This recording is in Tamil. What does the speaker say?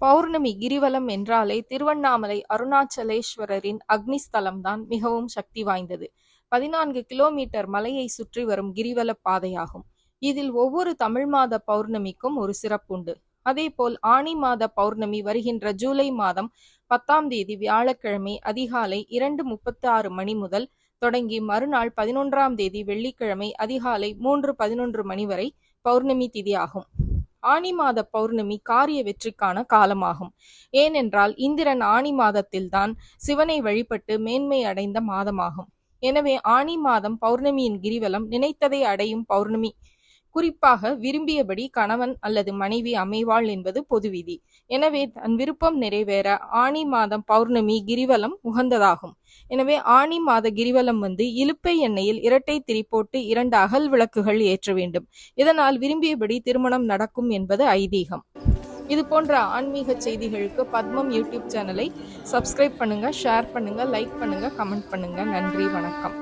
பௌர்ணமி கிரிவலம் என்றாலே திருவண்ணாமலை அருணாச்சலேஸ்வரரின் அக்னிஸ்தலம்தான் மிகவும் சக்தி வாய்ந்தது. பதினான்கு கிலோமீட்டர் மலையை சுற்றி வரும் கிரிவல பாதையாகும். இதில் ஒவ்வொரு தமிழ் மாத பௌர்ணமிக்கும் ஒரு சிறப்புண்டு. அதேபோல் ஆனி மாத பௌர்ணமி வருகின்ற ஜூலை மாதம் பத்தாம் தேதி வியாழக்கிழமை அதிகாலை இரண்டு முப்பத்தி ஆறு மணி முதல் தொடங்கி மறுநாள் பதினொன்றாம் தேதி வெள்ளிக்கிழமை அதிகாலை மூன்று பதினொன்று மணி வரை பௌர்ணமி திதி ஆகும் ஆனி மாத பௌர்ணமி காரிய வெற்றிக்கான காலமாகும். ஏனென்றால் இந்திரன் ஆனி மாதத்தில்தான் சிவனை வழிபட்டு மேன்மை அடைந்த மாதமாகும். எனவே ஆனி மாதம் பௌர்ணமியின் கிரிவலம் நினைத்ததை அடையும் பௌர்ணமி குறிப்பாக விரும்பியபடி கணவன் அல்லது மனைவி அமைவாள் என்பது பொது விதி. எனவே தன் விருப்பம் நிறைவேற ஆனி மாதம் பௌர்ணமி கிரிவலம் உகந்ததாகும். எனவே ஆனி மாத கிரிவலம் வந்து இலுப்பை எண்ணெயில் இரட்டை திரி போட்டு இரண்டு அகல் விளக்குகள் ஏற்ற வேண்டும். இதனால் விரும்பியபடி திருமணம் நடக்கும் என்பது ஐதீகம். இது போன்ற ஆன்மீக செய்திகளுக்கு பத்மம் யூடியூப் சேனலை சப்ஸ்கிரைப் பண்ணுங்க ஷேர் பண்ணுங்க லைக் பண்ணுங்க கமெண்ட் பண்ணுங்க. நன்றி வணக்கம்.